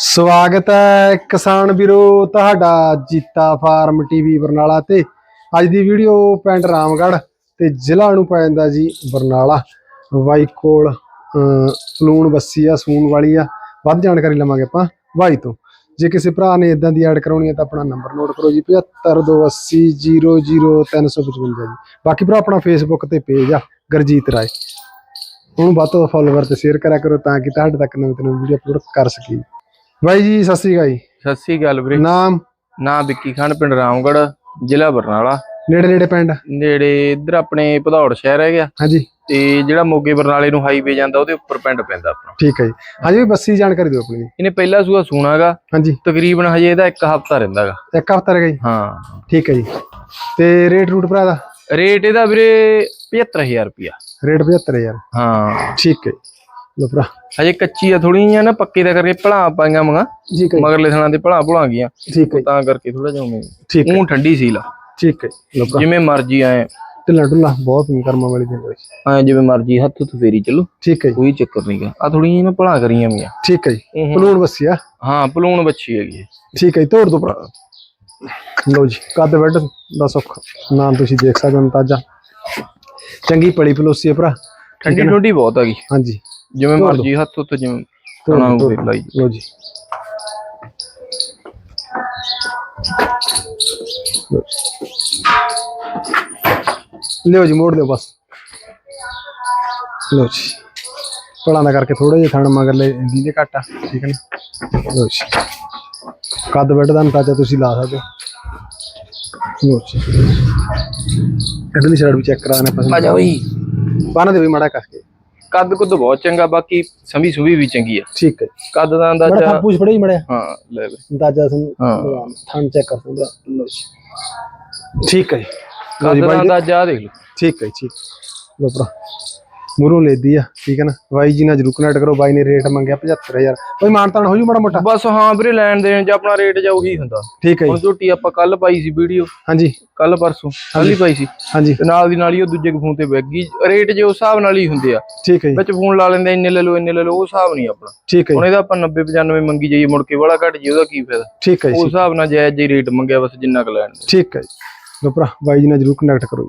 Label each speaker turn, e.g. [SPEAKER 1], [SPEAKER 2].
[SPEAKER 1] ਸਵਾਗਤ ਹੈ ਕਿਸਾਨ ਵੀਰੋ ਤੁਹਾਡਾ ਜੀਤਾ ਫਾਰਮ ਟੀਵੀ ਬਰਨਾਲਾ ਤੇ। ਅੱਜ ਦੀ ਵੀਡੀਓ ਪਿੰਡ ਰਾਮਗੜ੍ਹ ਤੇ ਜ਼ਿਲ੍ਹਾ ਨੂੰ ਪੈ ਜਾਂਦਾ ਜੀ ਬਰਨਾਲਾ। ਬਾਈ ਕੋਲ ਅਮ, ਸਲੂਨ ਬੱਸੀ ਆ ਸੂਣ ਵਾਲੀ ਆ। ਵੱਧ ਜਾਣਕਾਰੀ ਲਵਾਂਗੇ ਆਪਾਂ ਬਾਈ ਤੋਂ। ਜੇ ਕਿਸੇ ਭਰਾ ਨੇ ਇਦਾਂ ਦੀ ਐਡ ਕਰਾਉਣੀ ਹੈ ਤਾਂ ਆਪਣਾ ਨੰਬਰ ਨੋਟ ਕਰੋ ਜੀ 7528000355 ਜੀ। ਬਾਕੀ ਭਰਾ ਆਪਣਾ ਫੇਸਬੁੱਕ ਤੇ ਪੇਜ ਆ ਗਰਜੀਤ ਰਾਏ। ਉਹਨੂੰ ਵੱਧ ਤੋਂ ਫਾਲੋਵਰ ਤੇ ਸ਼ੇਅਰ ਕਰਿਆ ਕਰੋ ਤਾਂ ਕਿ ਤੁਹਾਡੇ ਤੱਕ ਨਵੀਂ ਤੋਂ ਨਵੀਂ ਵੀਡੀਓ ਅਪਲੋਡ ਕਰ ਸਕੀਏ। ਬਾਈ ਜੀ ਸਤਿ ਸ੍ਰੀ ਅਕਾਲ ਜੀ।
[SPEAKER 2] ਸਤਿ ਸ੍ਰੀ ਅਕਾਲ ਵੀਰੇ।
[SPEAKER 1] ਨਾਮ?
[SPEAKER 2] ਨਾਂ ਵਿੱਕੀ ਖਾਨ ਪਿੰਡ ਰਾਮਗੜ੍ਹ ਜ਼ਿਲ੍ਹਾ ਬਰਨਾਲਾ।
[SPEAKER 1] ਨੇੜੇ ਨੇੜੇ ਪਿੰਡ?
[SPEAKER 2] ਨੇੜੇ ਇੱਧਰ ਆਪਣੇ ਭਦੌੜ ਸ਼ਹਿਰ ਹੈਗਾ।
[SPEAKER 1] ਹਾਂਜੀ।
[SPEAKER 2] ਤੇ ਜਿਹੜਾ ਮੋਗੇ ਬਰਨਾਲੇ ਨੂੰ ਹਾਈਵੇ ਜਾਂਦਾ ਉਹਦੇ ਉੱਪਰ ਪਿੰਡ ਪੈਂਦਾ ਆਪਣਾ।
[SPEAKER 1] ਠੀਕ ਹੈ ਜੀ। ਹਾਂਜੀ ਬੱਸੀ ਜਾਣਕਾਰੀ ਦਿਓ ਆਪਣੀ।
[SPEAKER 2] ਇਹਨੇ ਪਹਿਲਾ ਸੂਆ ਸੂਣਾਗਾ
[SPEAKER 1] ਹਾਂਜੀ।
[SPEAKER 2] ਤਕਰੀਬਨ ਹਜੇ ਇਹਦਾ ਇੱਕ ਹਫਤਾ ਰਹਿੰਦਾਗਾ
[SPEAKER 1] ਇੱਕ ਹਫ਼ਤਾ ਰਹਿ ਗਿਆ ਜੀ?
[SPEAKER 2] ਹਾਂ।
[SPEAKER 1] ਠੀਕ ਹੈ ਜੀ। ਤੇ ਰੇਟ ਰੂਟ ਭਰਾ ਦਾ
[SPEAKER 2] ਰੇਟ ਇਹਦਾ ਵੀਰੇ 75000 ਰੁਪਿਆ
[SPEAKER 1] ਰੇਟ 75000
[SPEAKER 2] ਹਾਂ।
[SPEAKER 1] ਠੀਕ ਹੈ ਭਰਾ।
[SPEAKER 2] ਹਜੇ ਕੱਚੀ ਆ ਥੋੜੀ ਜਿਹੀਆਂ ਨਾ ਪੱਕੇ ਦਾ ਕਰਕੇ ਭਲਾ ਪਾਈਆਂ ਮੰਗਾ
[SPEAKER 1] ਠੀਕ ਹੈ
[SPEAKER 2] ਮਗਰਲੇ ਥਣਾ ਦੇ ਭਲਾ ਭੁਲਾ ਗਈਆਂ।
[SPEAKER 1] ਠੀਕ ਹੈ
[SPEAKER 2] ਤਾਂ ਕਰਕੇ ਥੋੜਾ ਜਿਹਾ ਉਵੇਂ
[SPEAKER 1] ਠੀਕ ਹੈ।
[SPEAKER 2] ਉਹ ਠੰਡੀ ਸੀ ਲਾ
[SPEAKER 1] ਠੀਕ ਹੈ ਭਰਾ।
[SPEAKER 2] ਜਿਵੇਂ ਮਰਜ਼ੀ ਆਏ।
[SPEAKER 1] ਢਿੱਲਾ ਢੁੱਲਾ ਬਹੁਤ ਨਹੀਂ ਕਰਮਾ ਵਾਲੀ ਵਿੱਚ
[SPEAKER 2] ਐ ਜਿਵੇਂ ਮਰਜ਼ੀ ਹੱਥ ਤੋਂ ਫੇਰੀ ਚੱਲੋ।
[SPEAKER 1] ਠੀਕ ਹੈ
[SPEAKER 2] ਕੋਈ ਚੱਕਰ ਨਹੀਂਗਾ ਆ ਥੋੜੀ ਜਿਹੀ ਨਾ ਭਲਾ ਕਰੀਆਂ ਮੀਆਂ
[SPEAKER 1] ਠੀਕ ਹੈ ਜੀ।
[SPEAKER 2] ਹੂੰ।
[SPEAKER 1] ਪਲੂਣ ਬੱਸੀ ਆ।
[SPEAKER 2] ਹਾਂ ਪਲੂਣ ਬੱਚੀ ਹੈਗੀ ਹੈ।
[SPEAKER 1] ਠੀਕ ਹੈ ਤੋੜ ਦੋ ਭਰਾ। ਲਓ ਜੀ ਕੱਦ ਵੱਡ ਦਾ ਸੁੱਖ। ਨਾਮ ਤੁਸੀਂ ਦੇਖ ਸਕਦੇ ਹੋ ਅੰਦਾਜ਼ਾ ਚੰਗੀ ਪਲੀ ਪਲੋਸੀ ਹੈ ਭਰਾ।
[SPEAKER 2] ਠੰਡੀ ਠੰਡੀ ਬਹੁਤ ਹੈਗੀ।
[SPEAKER 1] ਹਾਂਜੀ।
[SPEAKER 2] ਜਿਵੇਂ
[SPEAKER 1] ਤੋੜ
[SPEAKER 2] ਮਰਜ਼ੀ ਹੱਥ ਉੱਤੇ ਜਿਵੇਂ
[SPEAKER 1] ਤੋੜ
[SPEAKER 2] ਤਣਾ ਨੂੰ ਲਾਈ
[SPEAKER 1] ਲਓ ਜੀ। ਲਓ ਜੀ। ਲਿਓ ਜੀ ਮੋੜ ਦਿਓ ਬਸ। ਲਓ ਜੀ। ਪਲਾਂ ਦਾ ਕਰਕੇ ਥੋੜਾ ਜਿਹਾ ਥਣ ਮਗਰ ਲੈ ਦੀਦੇ ਘਾਟਾ ਠੀਕ ਹੈ ਨਾ? ਲਓ ਜੀ। ਕੱਦ ਵੱਡ ਦਾ ਅੰਦਾਜ਼ਾ ਤੁਸੀਂ ਲਾ ਸਕਦੇ ਹੋ। ਲਓ ਜੀ। ਇਡਲੀ ਸਾਈਡ ਵੀ ਚੈੱਕ ਕਰਾਣਾ ਪਸੰਦ
[SPEAKER 2] ਆ ਜਾ। ਓਏ
[SPEAKER 1] ਬਾਨਾ ਦੇ ਵੀ ਮਾੜਾ ਕਰਕੇ।
[SPEAKER 2] ਕੱਦ ਕੁੱਦ ਬਹੁਤ ਚੰਗਾ ਬਾਕੀ ਸੰਭੀ ਸੁਭੀ ਵੀ ਚੰਗੀ ਆ।
[SPEAKER 1] ਠੀਕ ਹੈ
[SPEAKER 2] ਕੱਦ ਦਾ ਅੰਦਾਜ਼ਾ
[SPEAKER 1] ਥਾਂ ਪੂਛ ਫੜੇ ਹੀ ਮੜਿਆ
[SPEAKER 2] ਹਾਂ ਲੈ ਲੈ
[SPEAKER 1] ਅੰਦਾਜ਼ਾ ਸਾਨੂੰ
[SPEAKER 2] ਹਾਂ।
[SPEAKER 1] ਥਣ ਚੈੱਕ ਕਰ। ਲਓ ਠੀਕ ਹੈ ਜੀ।
[SPEAKER 2] ਕੱਦ ਦਾ ਅੰਦਾਜ਼ਾ ਦੇਖ ਲਓ।
[SPEAKER 1] ਠੀਕ ਹੈ ਜੀ, ਠੀਕ। ਲੋ ਭਰਾ। ਮੂਰੋਂ ਲੈਦੀ ਆ ਠੀਕ ਹੈ ਨਾ? ਬਾਈ ਜੀ ਨਾਲ ਜਰੂਰ ਕਨੈਕਟ ਕਰੋ ਬਾਈ ਨੇ ਰੇਟ ਮੰਗਿਆ 75000 ਬਾਈ ਮਾਨਤਾਨ ਹੋ ਜੂ ਮਾੜਾ ਮੋਟਾ?
[SPEAKER 2] ਬਸ ਹਾਂ ਵੀਰੇ ਲੈਣ ਦੇਣ ਚ ਆਪਣਾ ਰੇਟ ਜਾ ਉਹੀ ਹੁੰਦਾ।
[SPEAKER 1] ਠੀਕ ਹੈ
[SPEAKER 2] ਹੁਣ
[SPEAKER 1] ਜੀ
[SPEAKER 2] ਝੋਟੀ ਆਪਾਂ ਕੱਲ ਪਾਈ ਸੀ ਵੀਡੀਓ।
[SPEAKER 1] ਹਾਂਜੀ।
[SPEAKER 2] ਕੱਲ ਪਰਸੋਂ ਕੱਲ ਹੀ ਪਾਈ ਸੀ।
[SPEAKER 1] ਹਾਂਜੀ।
[SPEAKER 2] ਤੇ ਨਾਲ ਦੀ ਨਾਲ ਹੀ ਉਹ ਦੂਜੇ ਫੋਨ ਤੇ ਵਿਕ ਗਈ। ਰੇਟ ਜੇ ਉਸ ਹਿਸਾਬ ਨਾਲ ਹੀ ਹੁੰਦੇ ਆ।
[SPEAKER 1] ਠੀਕ ਹੈ ਜੀ।
[SPEAKER 2] ਵਿੱਚ ਫੋਨ ਲਾ ਲੈਂਦੇ ਇੰਨੇ ਲੈ ਲਓ ਇੰਨੇ ਲੈ ਲਓ ਉਹ ਹਿਸਾਬ ਨਹੀਂ ਆਪਣਾ।
[SPEAKER 1] ਠੀਕ ਹੈ
[SPEAKER 2] ਹੁਣ ਇਹਦਾ ਆਪਾਂ 90 95 ਮੰਗੀ ਜਾਈਏ ਮੁੜ ਕੇ ਵਾਲਾ ਘਟ ਜੀ ਉਹਦਾ ਕੀ ਫਾਇਦਾ?
[SPEAKER 1] ਠੀਕ ਹੈ
[SPEAKER 2] ਉਸ
[SPEAKER 1] ਜੀ
[SPEAKER 2] ਹਿਸਾਬ ਨਾਲ ਜਾਇਜ਼ ਜੀ ਰੇਟ ਮੰਗਿਆ ਬਸ ਜਿੰਨਾ ਕੁ ਲੈਣ
[SPEAKER 1] ਠੀਕ ਹੈ ਜੀ। ਲੋ ਭਰਾ ਬਾਈ ਜੀ ਨਾਲ ਜਰੂਰ ਕਨੈਕਟ ਕਰੋ